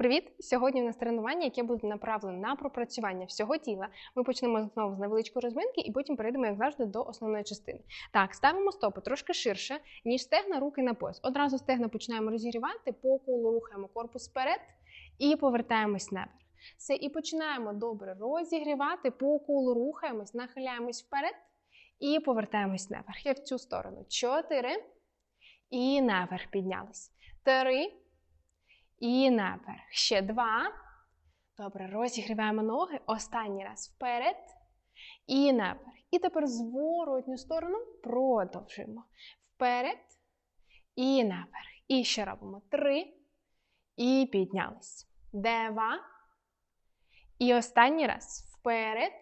Привіт! Сьогодні у нас тренування, яке буде направлене на пропрацювання всього тіла. Ми почнемо знову з невеличкої розминки і потім перейдемо, як завжди, до основної частини. Так, ставимо стопи трошки ширше, ніж стегна, руки на пояс. Одразу стегна починаємо розігрівати, по колу рухаємо корпус вперед і повертаємось наверх. Все, і починаємо добре розігрівати, по колу рухаємось, нахиляємось вперед і повертаємось наверх. Як в цю сторону. Чотири. І наверх піднялись. Три. І наверх. Ще два. Добре, розігріваємо ноги. Останній раз вперед. І наверх. І тепер зворотню сторону продовжуємо. Вперед. І наверх. І ще робимо три. І піднялись. Два. І останній раз вперед.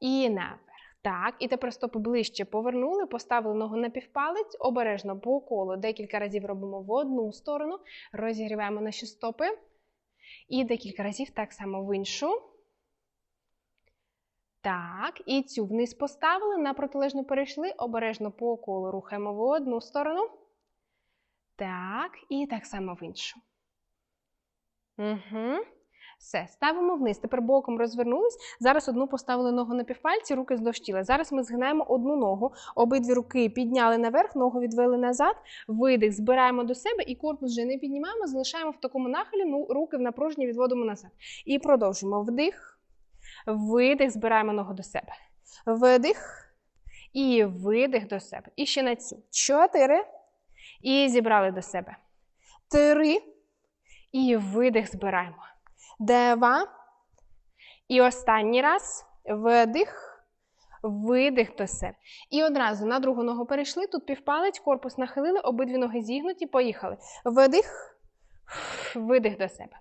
І наверх. Так, і тепер стопи ближче повернули, поставили ногу на півпалець, обережно по колу. Декілька разів робимо в одну сторону, розігріваємо наші стопи. І декілька разів так само в іншу. Так, і цю вниз поставили, на протилежну перейшли, обережно по колу рухаємо в одну сторону. Так, і так само в іншу. Угу. Все, ставимо вниз. Тепер боком розвернулись. Зараз одну поставили ногу на півпальці, руки здовж тіла. Зараз ми згинаємо одну ногу, обидві руки підняли наверх, ногу відвели назад, видих, збираємо до себе і корпус вже не піднімаємо, залишаємо в такому нахилі, ну, руки в напруженні відводимо назад. І продовжуємо вдих, видих, збираємо ногу до себе. Видих і видих до себе. І ще на цю. Чотири. І зібрали до себе. Три. І видих збираємо. Дева. І останній раз вдих, видих до себе. І одразу на другу ногу перейшли. Тут півпалець, корпус нахилили, обидві ноги зігнуті, поїхали. Вдих, видих до себе.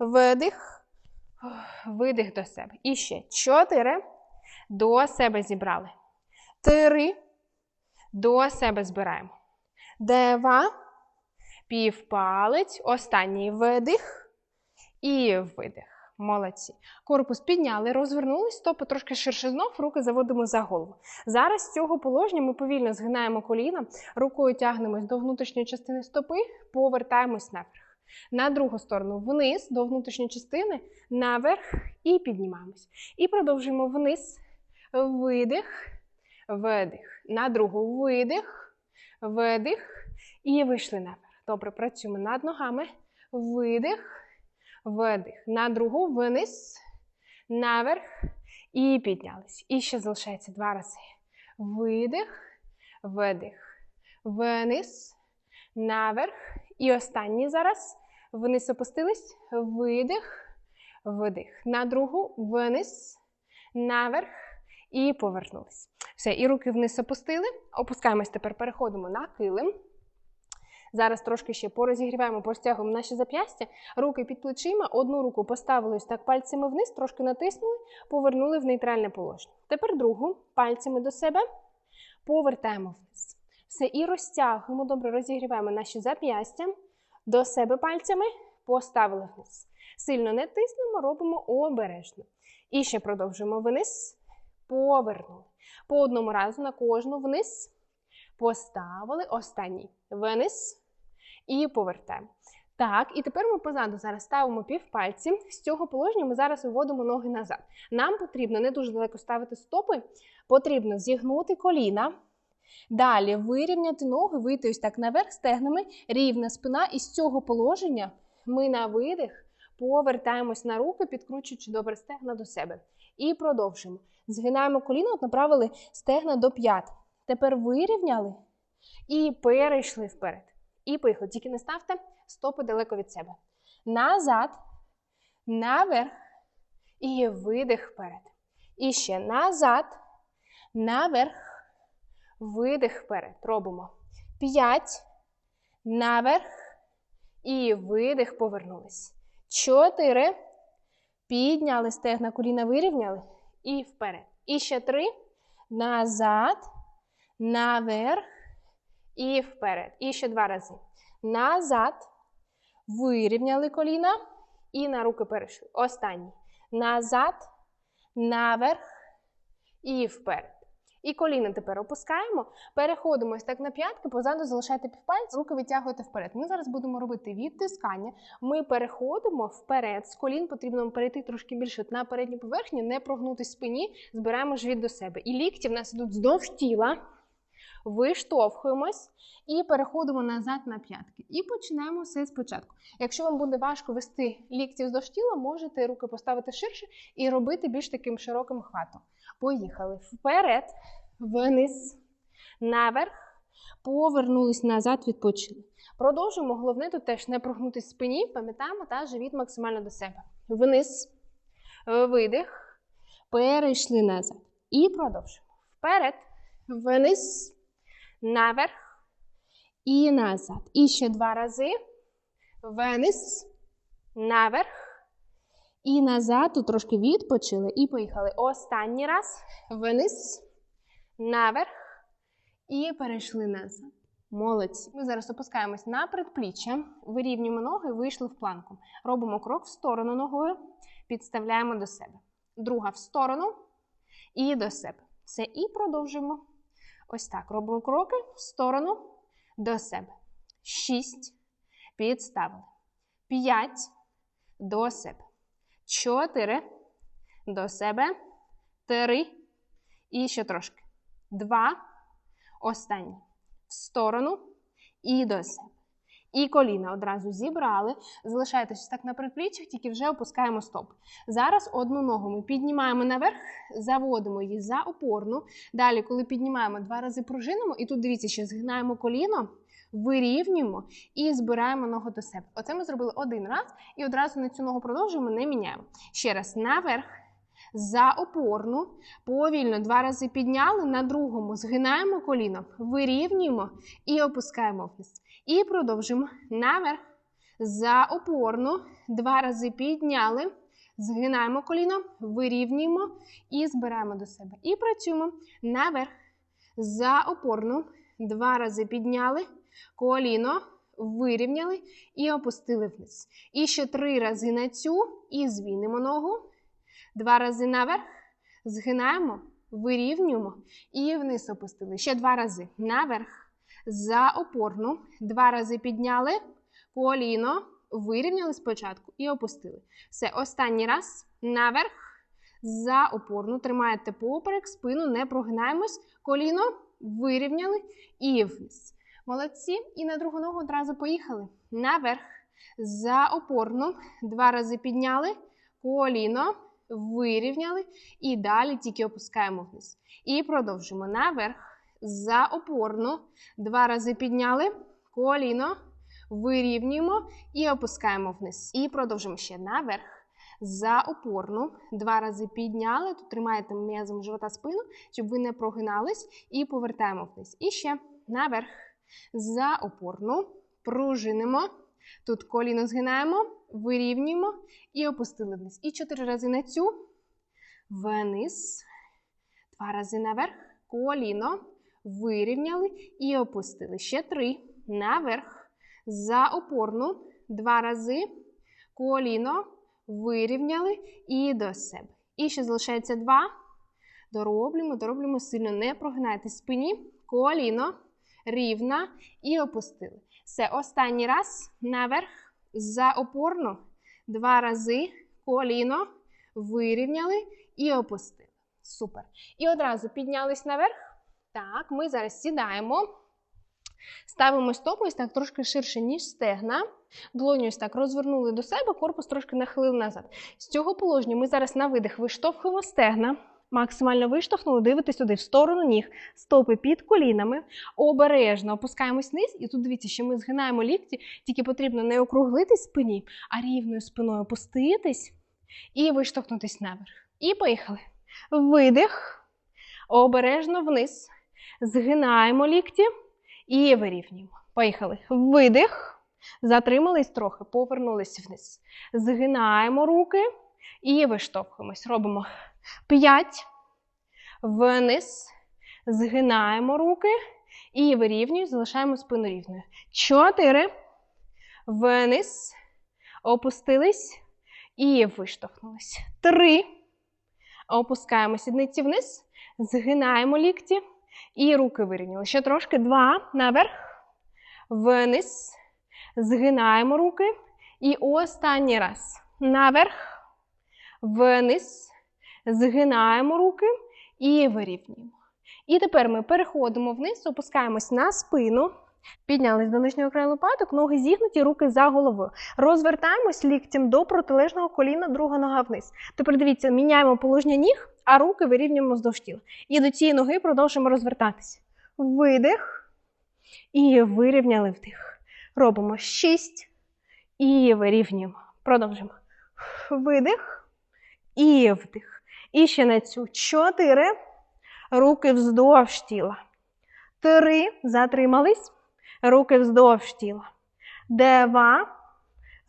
Вдих, видих до себе. І ще чотири. До себе зібрали. Три. До себе збираємо. Дева. Півпалець. Останній видих. І видих. Молодці. Корпус підняли, розвернулись, стопи трошки ширше знов, руки заводимо за голову. Зараз з цього положення ми повільно згинаємо коліна, рукою тягнемось до внутрішньої частини стопи, повертаємось наверх. На другу сторону вниз, до внутрішньої частини, наверх і піднімаємось. І продовжуємо вниз. Видих, видих. На другу видих, видих. І вийшли наверх. Добре, працюємо над ногами. Видих видих. На другу вниз, наверх і піднялись. І ще залишається два рази. Видих, видих. Вниз, наверх. І останній зараз. Вниз опустились. Видих, видих. На другу вниз, наверх і повернулись. Все, і руки вниз опустили. Опускаємось тепер, переходимо на килим. Зараз трошки ще порозігріваємо, простягуємо наші зап'ястя, руки під плечима, одну руку поставили ось так пальцями вниз, трошки натиснули, повернули в нейтральне положення. Тепер другу пальцями до себе повертаємо вниз. Все, і розтягуємо, добре розігріваємо наші зап'ястя до себе пальцями, поставили вниз. Сильно не тиснемо, робимо обережно. І ще продовжуємо вниз, повернули. По одному разу на кожну вниз. Поставили останній. Вниз і повертаємо. Так, і тепер ми позаду зараз ставимо півпальці. З цього положення ми зараз виводимо ноги назад. Нам потрібно не дуже далеко ставити стопи, потрібно зігнути коліна. Далі вирівняти ноги, вийти ось так наверх стегнами, рівна спина. І з цього положення ми на видих повертаємось на руки, підкручуючи добре стегна до себе. І продовжуємо. Згинаємо коліна, от направили стегна до п'ят. Тепер вирівняли і перейшли вперед. І поїхали. Тільки не ставте стопи далеко від себе. Назад, наверх. І видих вперед. І ще назад, наверх, видих вперед. Робимо. П'ять. Наверх. І видих, повернулись. Чотири. Підняли стегна, коліна вирівняли. І вперед. І ще три. Назад. Наверх. І вперед. І ще два рази. Назад. Вирівняли коліна. І на руки перейшли. Останній. Назад. Наверх. І вперед. І коліна тепер опускаємо. Переходимо ось так на п'ятки, позаду залишайте півпальці, руки витягуєте вперед. Ми зараз будемо робити відтискання. Ми переходимо вперед. З колін потрібно перейти трошки більше на передню поверхню, не прогнути спині, збираємо живіт до себе. І лікті в нас ідуть здовж тіла. Виштовхуємось і переходимо назад на п'ятки. І починаємо все спочатку. Якщо вам буде важко вести лікті вздовж тіла, можете руки поставити ширше і робити більш таким широким хватом. Поїхали вперед, вниз, наверх, повернулись назад, відпочили. Продовжуємо. Головне тут теж не прогнутися спині, пам'ятаємо, та живіт максимально до себе. Вниз, видих, перейшли назад. І продовжуємо. Вперед, вниз, наверх і назад. І ще два рази. Вниз, наверх і назад. Тут трошки відпочили і поїхали. Останній раз. Вниз, наверх і перейшли назад. Молодці. Ми зараз опускаємось на предпліччя, вирівнюємо ноги, вийшли в планку. Робимо крок в сторону ногою, підставляємо до себе. Друга в сторону і до себе. Все, і продовжуємо. Ось так. Робимо кроки в сторону до себе. Шість. Підставили. П'ять. До себе. Чотири. До себе. Три. І ще трошки. Два. Останні. В сторону і до себе. І коліна одразу зібрали. Залишайтеся так на предпліччях, тільки вже опускаємо стоп. Зараз одну ногу ми піднімаємо наверх, заводимо її за опорну. Далі, коли піднімаємо, два рази пружинимо, і тут дивіться, ще згинаємо коліно, вирівнюємо і збираємо ногу до себе. Оце ми зробили один раз і одразу на цю ногу продовжуємо, не міняємо. Ще раз наверх. За опорну, повільно два рази підняли, на другому згинаємо коліно, вирівнюємо і опускаємо вниз. І продовжимо наверх. За опорну, два рази підняли, згинаємо коліно, вирівнюємо і збираємо до себе. І працюємо наверх. За опорну, два рази підняли, коліно, вирівняли і опустили вниз. І ще три рази на цю, і звільнимо ногу. Два рази наверх, згинаємо, вирівнюємо і вниз опустили. Ще два рази наверх, за опорну. Два рази підняли, коліно, вирівняли спочатку і опустили. Все, останній раз наверх, за опорну. Тримаєте поперек, спину, не прогинаємось, коліно, вирівняли і вниз. Молодці. І на другу ногу одразу поїхали. Наверх, за опорну. Два рази підняли, коліно вирівняли і далі тільки опускаємо вниз. І продовжуємо наверх, за опорну. Два рази підняли, коліно, вирівнюємо і опускаємо вниз. І продовжуємо ще наверх. За опорну. Два рази підняли. Тут тримаєте м'язом живота спину, щоб ви не прогинались. І повертаємо вниз. І ще наверх. За опорну. Пружинимо. Тут коліно згинаємо, вирівнюємо і опустили вниз. І чотири рази на цю. Вниз. Два рази наверх. Коліно. Вирівняли і опустили. Ще три. Наверх. За опорну. Два рази. Коліно. Вирівняли і до себе. І ще залишається два. Дороблюємо, дороблюємо сильно. Не прогинайте спині. Коліно. Рівна. І опустили. Все, останній раз наверх, за опорну, два рази коліно, вирівняли і опустили. Супер. І одразу піднялись наверх. Так, ми зараз сідаємо. Ставимо стопу ось так трошки ширше, ніж стегна. Долоню ось так розвернули до себе, корпус трошки нахилив назад. З цього положення ми зараз на видих виштовхуємо стегна. Максимально виштовхнули, дивитесь сюди в сторону ніг, стопи під колінами. Обережно опускаємось вниз. І тут дивіться, що ми згинаємо лікті, тільки потрібно не округлитись спині, а рівною спиною опуститись і виштовхнутись наверх. І поїхали. Видих. Обережно вниз. Згинаємо лікті і вирівнюємо. Поїхали. Видих. Затримались трохи, повернулись вниз. Згинаємо руки і виштовхуємось. Робимо 5. Вниз. Згинаємо руки. І вирівнюємо, залишаємо спину рівною. 4. Вниз. Опустились. І виштовхнулись. 3. Опускаємо сідниці вниз. Згинаємо лікті. І руки вирівняли. Ще трошки. Два. Наверх. Вниз. Згинаємо руки. І останній раз. Наверх. Вниз. Згинаємо руки і вирівнюємо. І тепер ми переходимо вниз, опускаємось на спину. Піднялись до нижнього краю лопаток, ноги зігнуті, руки за головою. Розвертаємось ліктем до протилежного коліна, друга нога вниз. Тепер дивіться, міняємо положення ніг, а руки вирівнюємо вздовж тіла. І до цієї ноги продовжуємо розвертатися. Видих. І вирівняли вдих. Робимо шість. І вирівнюємо. Продовжимо. Видих. І вдих. І ще на цю. Чотири. Руки вздовж тіла. Три. Затримались. Руки вздовж тіла. Два.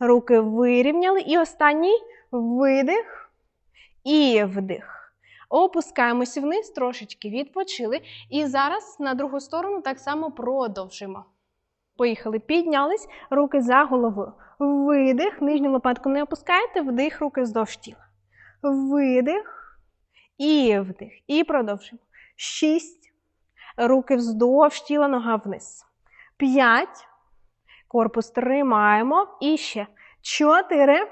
Руки вирівняли. І останній видих. І вдих. Опускаємося вниз, трошечки відпочили. І зараз на другу сторону так само продовжимо. Поїхали. Піднялись, руки за головою. Видих. Нижню лопатку не опускайте, вдих, руки вздовж тіла. Видих. І вдих. І продовжуємо. Шість. Руки вздовж тіла, нога вниз. П'ять. Корпус тримаємо. І ще. Чотири.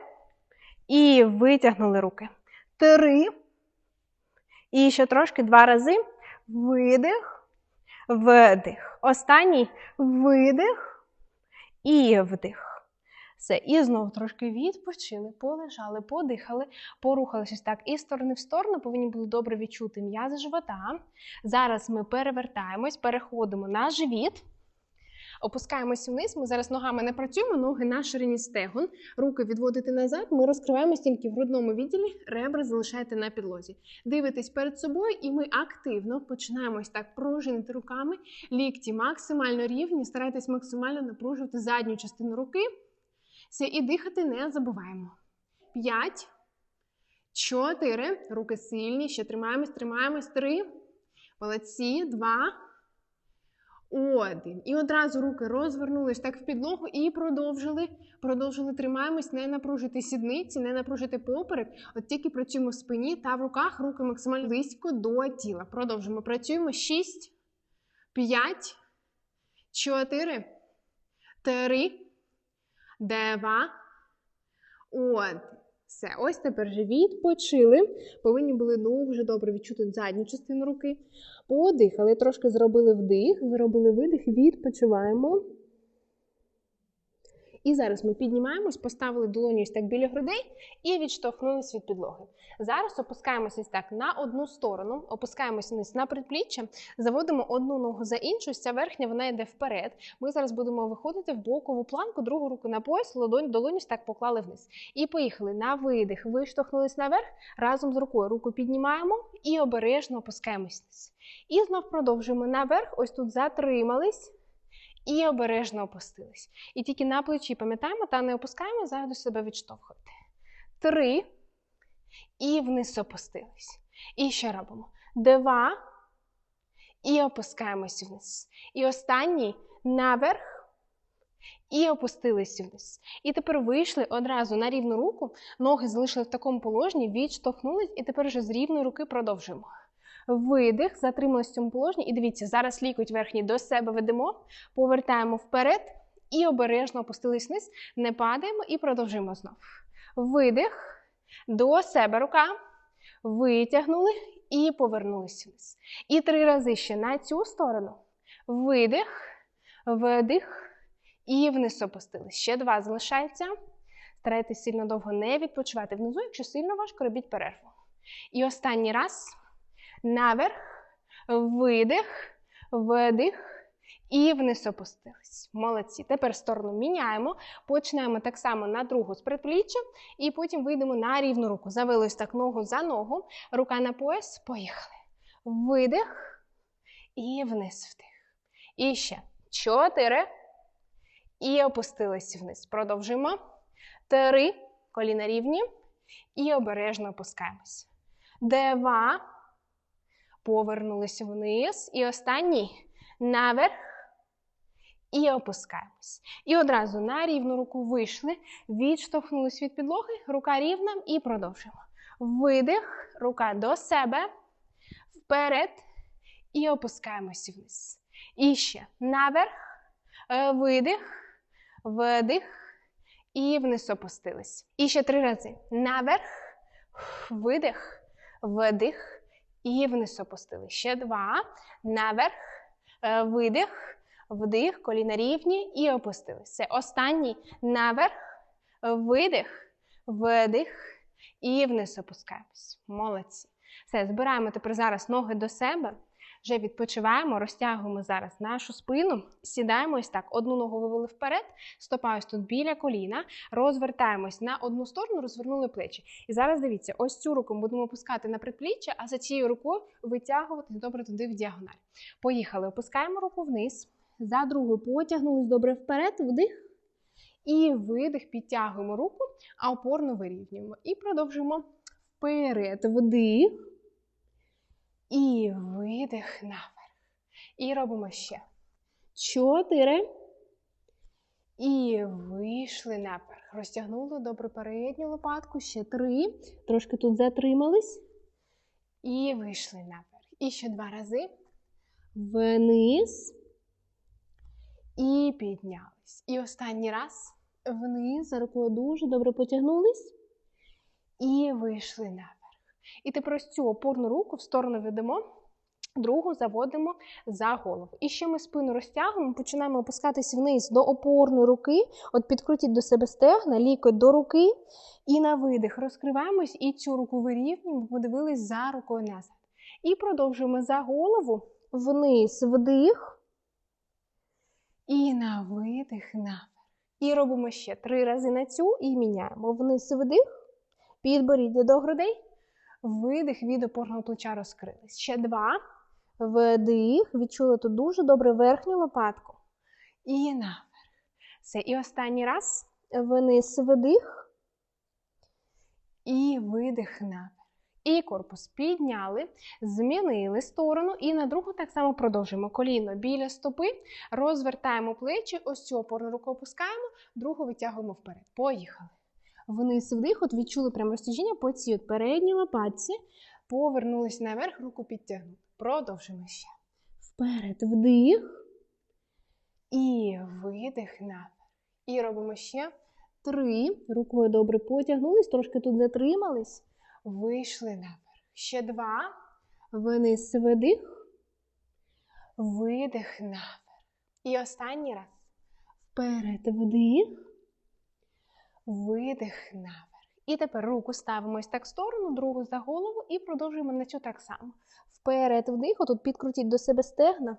І витягнули руки. Три. І ще трошки два рази. Видих. Вдих. Останній видих і вдих. Все. І знову трошки відпочили, полежали, подихали, порухалися так із сторони в сторону, повинні були добре відчути м'язи живота. Зараз ми перевертаємось, переходимо на живіт. Опускаємось вниз. Ми зараз ногами не працюємо, ноги на ширині стегон. Руки відводите назад. Ми розкриваємось тільки в грудному відділі, ребра залишаєте на підлозі. Дивитесь перед собою, і ми активно починаємо ось так пружинити руками. Лікті максимально рівні. Старайтесь максимально напружувати задню частину руки. Все, і дихати не забуваємо. П'ять. Чотири. Руки сильні. Ще тримаємось, тримаємось. Три. Молодці. Два. Один. І одразу руки розвернулись так в підлогу і продовжили. Продовжили тримаємось, не напружити сідниці, не напружити поперек. От тільки працюємо в спині та в руках, руки максимально близько до тіла. Продовжуємо. Працюємо. Шість, п'ять, чотири, три, два, один. Все, ось тепер вже відпочили. Повинні були дуже добре відчути задню частину руки. Подихали, трошки зробили вдих, зробили видих, відпочиваємо. І зараз ми піднімаємось, поставили долоню ось так біля грудей і відштовхнулись від підлоги. Зараз опускаємося ось так на одну сторону, опускаємося вниз на предпліччя, заводимо одну ногу за іншу, ця верхня вона йде вперед. Ми зараз будемо виходити в бокову планку, другу руку на пояс, ладонь, долоню ось так поклали вниз. І поїхали на видих, виштовхнулись наверх, разом з рукою руку піднімаємо і обережно опускаємось вниз. І знов продовжуємо наверх, ось тут затримались. І обережно опустились. І тільки на плечі пам'ятаємо та не опускаємо, завжди себе відштовхувати. Три. І вниз опустились. І ще робимо. Два. І опускаємось вниз. І останній наверх. І опустились вниз. І тепер вийшли одразу на рівну руку, ноги залишили в такому положенні, відштовхнулись, і тепер вже з рівної руки продовжуємо. Видих, затрималися в цьому положенні. І дивіться, зараз лікоть верхній до себе ведемо, повертаємо вперед і обережно опустились вниз, не падаємо і продовжуємо знов. Видих, до себе рука. Витягнули і повернулися вниз. І три рази ще на цю сторону. Видих, видих і вниз опустились. Ще два залишається. Старайтесь сильно довго не відпочивати внизу, якщо сильно важко, робіть перерву. І останній раз. Наверх, видих, видих і вниз опустились. Молодці. Тепер сторону міняємо. Починаємо так само на другу з предпліччя, і потім вийдемо на рівну руку. Завелись так ногу за ногу, рука на пояс. Поїхали. Видих і вниз вдих. І ще. Чотири. І опустились вниз. Продовжуємо. Три. Коліна рівні. І обережно опускаємось. Два. Повернулися вниз. І останній наверх. І опускаємось. І одразу на рівну руку вийшли, відштовхнулись від підлоги, рука рівна і продовжуємо. Видих, рука до себе. вперед і опускаємося вниз. І ще наверх, е, видих, вдих і вниз опустились. І ще три рази. Наверх, видих, вдих і вниз опустили. Ще два. Наверх, е, видих, вдих, коліна рівні і опустили. Це останній наверх, видих, вдих і вниз опускаємось. Молодці. Все, збираємо тепер зараз ноги до себе. Вже відпочиваємо, розтягуємо зараз нашу спину, сідаємо ось так. Одну ногу вивели вперед, стопа ось тут біля коліна, розвертаємось на одну сторону, розвернули плечі. І зараз дивіться, ось цю руку будемо опускати на предпліччя, а за цією рукою витягувати добре туди в діагональ. Поїхали, опускаємо руку вниз, за другою потягнулись добре вперед, вдих. І видих, підтягуємо руку, а опорно вирівнюємо. І продовжуємо вперед, вдих. І видих наверх. І робимо ще. Чотири. І вийшли наверх. Розтягнули добре передню лопатку. Ще три. Трошки тут затримались. І вийшли наверх. І ще два рази. Вниз. І піднялись. І останній раз. Вниз. За рукою дуже добре потягнулись. І вийшли наверх. І тепер ось цю опорну руку в сторону ведемо, другу заводимо за голову. І ще ми спину розтягуємо, починаємо опускатись вниз до опорної руки. От підкрутіть до себе стегна, лікоть до руки. І на видих розкриваємось і цю руку вирівнюємо, подивились за рукою назад. І продовжуємо за голову, вниз, вдих. І на видих, наверх. І робимо ще три рази на цю і міняємо. Вниз, вдих, підборіддя до грудей. Видих від опорного плеча розкрились. Ще два. Вдих. Відчули тут дуже добре верхню лопатку. І наверх. Все. І останній раз. Вниз вдих. І видих наверх. І корпус підняли, змінили сторону. І на другу так само продовжуємо. Коліно біля стопи. Розвертаємо плечі. Ось цю опорну руку опускаємо, другу витягуємо вперед. Поїхали. Вниз вдих, от відчули прямо розтяжіння по цій от передній лопатці. Повернулись наверх, руку підтягнули. Продовжимо ще. Вперед, вдих. І видих наверх. І робимо ще три. Рукою добре потягнулись, трошки тут затримались. Вийшли наверх. Ще два. Вниз видих. Видих наверх. І останній раз. Вперед, вдих. Видих наверх. І тепер руку ставимо ось так в сторону, другу за голову і продовжуємо на цю так само. Вперед вдих, отут підкрутіть до себе стегна.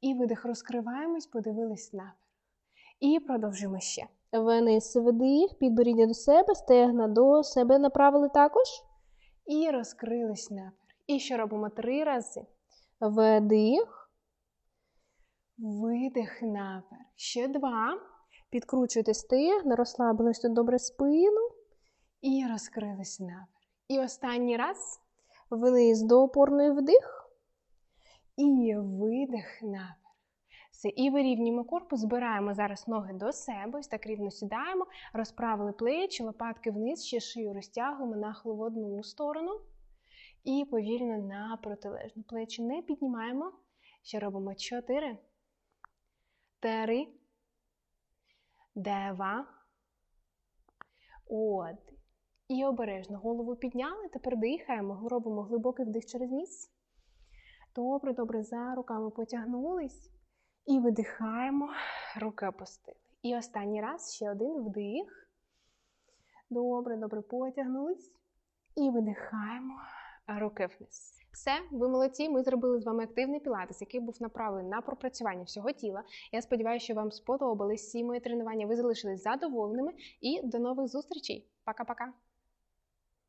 І видих, розкриваємось, подивились наверх. І продовжуємо ще. Вниз вдих, підборіддя до себе, стегна до себе направили також. І розкрились наверх. І ще робимо три рази. Вдих. Видих наверх. Ще два. Підкручуйте стегна, розслабились тут добре спину і розкрились наверх. І останній раз вниз до опорної вдих і видих наверх. Все, і вирівнюємо корпус, збираємо зараз ноги до себе, ось так рівно сідаємо, розправили плечі, лопатки вниз, ще шию розтягуємо нахило в одну сторону. І повільно на протилежну. Плечі не піднімаємо. Ще робимо 4, 3, Дева. От. І обережно голову підняли. Тепер дихаємо, робимо глибокий вдих через ніс. Добре, добре, за руками потягнулись. І видихаємо, руки опустили. І останній раз ще один вдих. Добре, добре, потягнулись. І видихаємо, руки вниз. Все, ви молодці. Ми зробили з вами активний пілатес, який був направлений на пропрацювання всього тіла. Я сподіваюся, що вам сподобались всі мої тренування. Ви залишились задоволеними. І до нових зустрічей. Пока-пока.